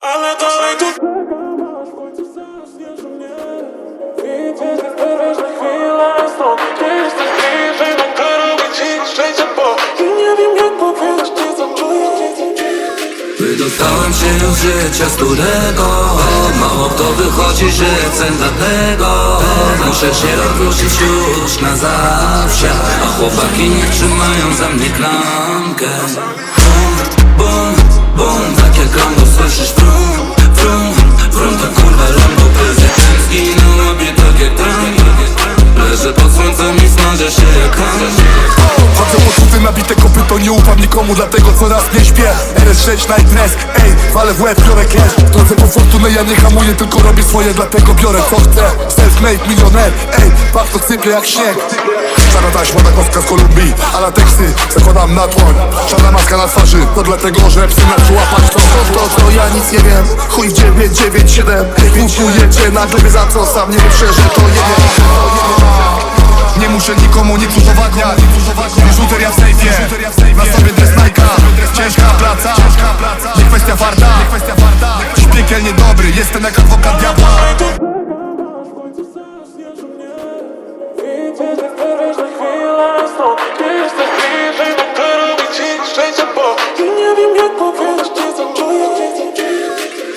Ale dalej tu W końcu zasniesz mnie Widzisz, nie zbierzesz na chwilę stąd Nie jesteś bliżej, bo wiem jak powiedzieć ci co czuję Wydostałem się już z życia, z którego. Mało kto wychodzi, życę dlatego. Muszę się odwrócić już na zawsze. A chłopaki nie trzymają za mnie klamkę słyszysz Brum, brum, brum To kurwa Rambo Prezydent zginął, a mnie tak jak Trump Leżę pod słońcem i smażę się jak ham Chodzę poczuty, nabite kopyto, nie ufam nikomu, dlatego coraz nie śpię. RS6 Night Dress, ej, walę w łeb, biorę cash. Drodze po fortunę ja nie hamuję, tylko robię swoje, dlatego biorę co chcę. Self-made milioner, ej, pachno sypie jak śnieg Szara taśma takowska z Kolumbii, a na teksty zakładam na dłoń Szara maska na twarzy, to dlatego, że psy na łapać to To, to, to ja nic nie wiem, chuj w 997 Kupujecie nagle wie za co, sam nie wiem szczerze, to wiem nie muszę nikomu nic udowadniać Biżuteria w sejfie. Na sobie dres Nike'a Ciężka praca. Nie kwestia farta Dziś piekielnie dobry Jestem jak adwokat diabła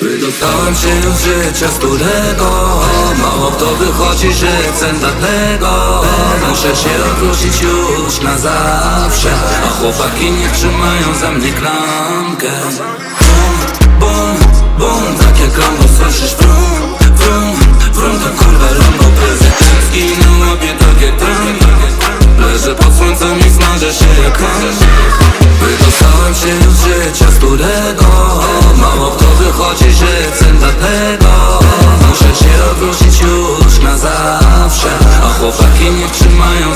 Wydostałem się z życia, z którego Mało kto wychodzi, że chcę dlatego. Muszę się odwrócić już na zawsze A chłopaki nie trzymają za mnie klamkę. Bum, bum, bum, tak jak Rambo słyszysz brum sercem dlatego Muszę cię odnosić już na zawsze. A chłopaki nie trzymają